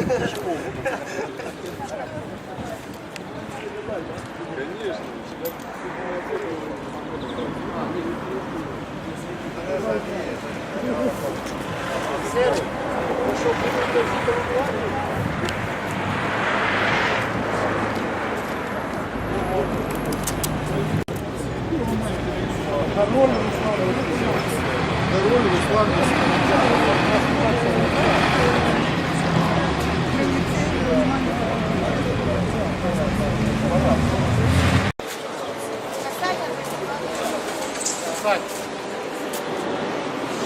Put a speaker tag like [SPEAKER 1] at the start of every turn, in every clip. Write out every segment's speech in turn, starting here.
[SPEAKER 1] Конечно, Серый, пошел Король Руслан, Король Руслан,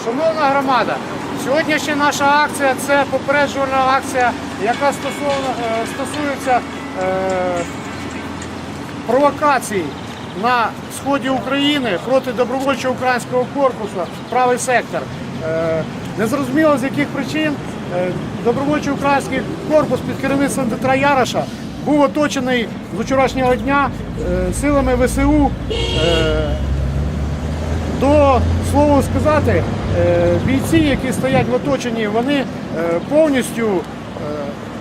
[SPEAKER 1] Шановна громада, сьогоднішня наша акція це попереджувальна акція, яка е, стосується е, провокацій на сході України проти добровольчого українського корпусу правий сектор. Е, незрозуміло з яких причин добровольчий український корпус під керівництвом Дмитра Яроша був оточений з вчорашнього дня силами ВСУ. До слова сказати, е, бійці, які стоять в оточенні, вони е, повністю е,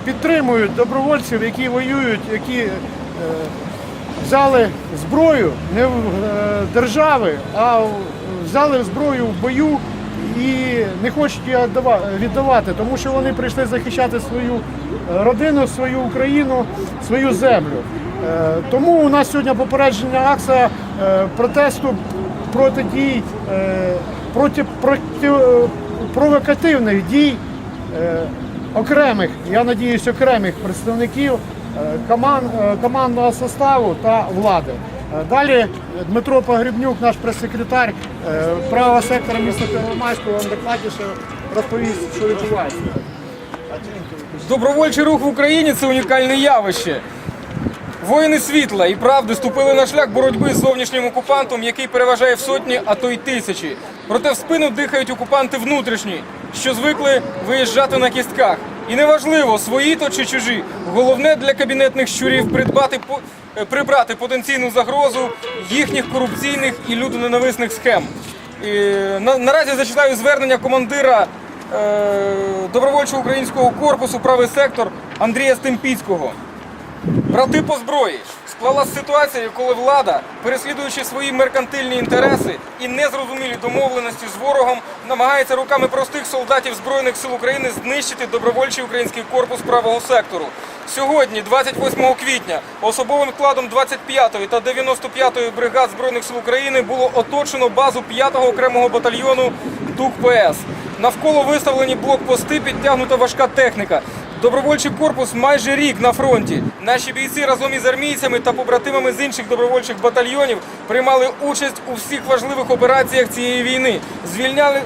[SPEAKER 1] підтримують добровольців, які воюють, які взяли зброю не в держави, а взяли зброю в бою і не хочуть її віддавати, тому що вони прийшли захищати свою родину, свою Україну, свою землю. Тому у нас сьогодні попередження акція протесту проти дій, е, е, провокативних дій е, окремих, я надіюсь, окремих представників команд, командного составу та влади. Далі Дмитро Погребнюк, наш прес-секретар правого сектора міста Первомайського, вам докладніше розповість, що відбувається.
[SPEAKER 2] Добровольчий рух в Україні це унікальне явище. Воїни світла і правди ступили на шлях боротьби з зовнішнім окупантом, який переважає в сотні, а то й тисячі. Проте в спину дихають окупанти внутрішні, що звикли виїжджати на кістках. І неважливо, свої то чи чужі. Головне для кабінетних щурів придбати е, прибрати потенційну загрозу їхніх корупційних і людоненависних схем. На, наразі зачитаю звернення командира е, добровольчого українського корпусу правий сектор Андрія Стемпіцького. Брати по зброї склалася ситуація, коли влада, переслідуючи свої меркантильні інтереси і незрозумілі домовленості з ворогом, намагається руками простих солдатів Збройних сил України знищити добровольчий український корпус правого сектору. Сьогодні, 28 квітня, особовим складом 25-ї та 95-ї бригад Збройних сил України було оточено базу 5-го окремого батальйону ДУК ПС. Навколо виставлені блокпости, підтягнута важка техніка. Добровольчий корпус майже рік на фронті. Наші бійці разом із армійцями та побратимами з інших добровольчих батальйонів приймали участь у всіх важливих операціях цієї війни. Звільняли,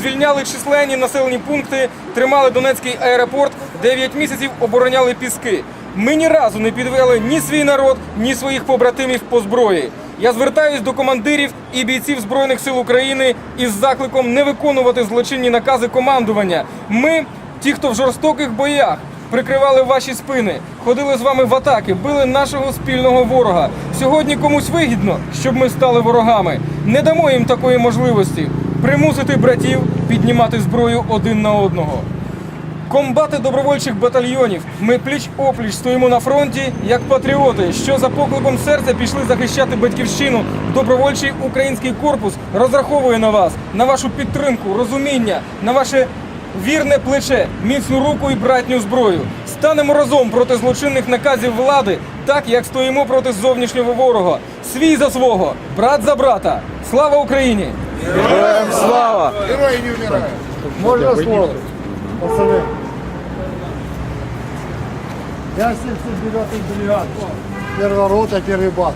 [SPEAKER 2] звільняли численні населені пункти, тримали Донецький аеропорт, 9 місяців обороняли піски. Ми ні разу не підвели ні свій народ, ні своїх побратимів по зброї. Я звертаюсь до командирів і бійців Збройних сил України із закликом не виконувати злочинні накази командування. Ми Ті, хто в жорстоких боях прикривали ваші спини, ходили з вами в атаки, били нашого спільного ворога. Сьогодні комусь вигідно, щоб ми стали ворогами. Не дамо їм такої можливості примусити братів піднімати зброю один на одного. Комбати добровольчих батальйонів. Ми пліч опліч стоїмо на фронті як патріоти, що за покликом серця пішли захищати батьківщину. Добровольчий український корпус розраховує на вас, на вашу підтримку, розуміння, на ваше вірне плече, міцну руку і братню зброю. Станемо разом проти злочинних наказів влади, так як стоїмо проти зовнішнього ворога. Свій за свого, брат за брата. Слава Україні! Героям слава!
[SPEAKER 1] Герої не вмирають. Можна слово? Пацани. Я 79-й бригад. Первая рота, первый бат.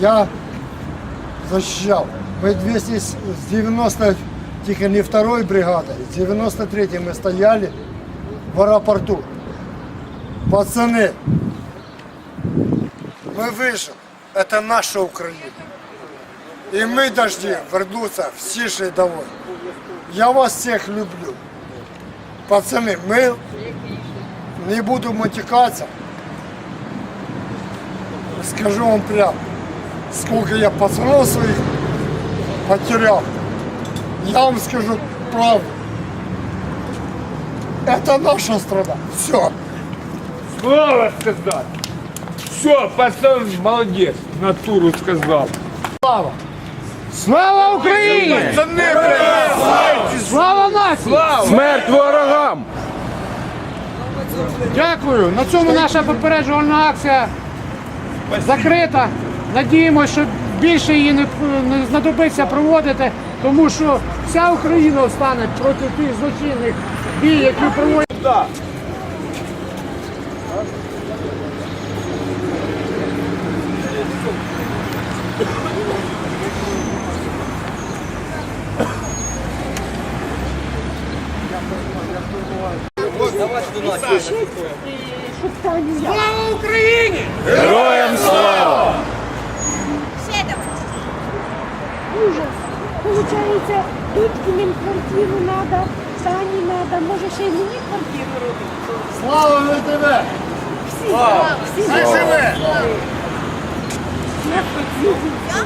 [SPEAKER 1] Я защищал. Мы 200 с 90, тільки не второї бригади. З 93-ї ми стояли в аеропорту. Пацани, ми вийшли, це наша Україна. І ми дожди вернутися всі ще домой. Я вас всіх люблю. Пацани, ми не будемо тікатися. Скажу вам прямо, сколько я пацанов своих потерял. Я вам скажу правду. Это наша страна. Все.
[SPEAKER 3] Слово сказать. Все, пацан молодец, натуру сказал.
[SPEAKER 1] Слава! Слава Україні! Слава нації!
[SPEAKER 3] Смерть ворогам!
[SPEAKER 1] Дякую. На цьому наша попереджувальна акція закрита. Надіємося, що більше її не, не знадобиться проводити, тому що вся Україна стане проти тих злочинних дій, які проводять. Слава Україні!
[SPEAKER 3] Героям слава!
[SPEAKER 4] виходить, тут їм квартиру треба, сані треба, може ще й мені квартиру робити.
[SPEAKER 1] Слава на тебе!
[SPEAKER 4] Всі, слава! Всі,
[SPEAKER 1] слава! Всі, слава!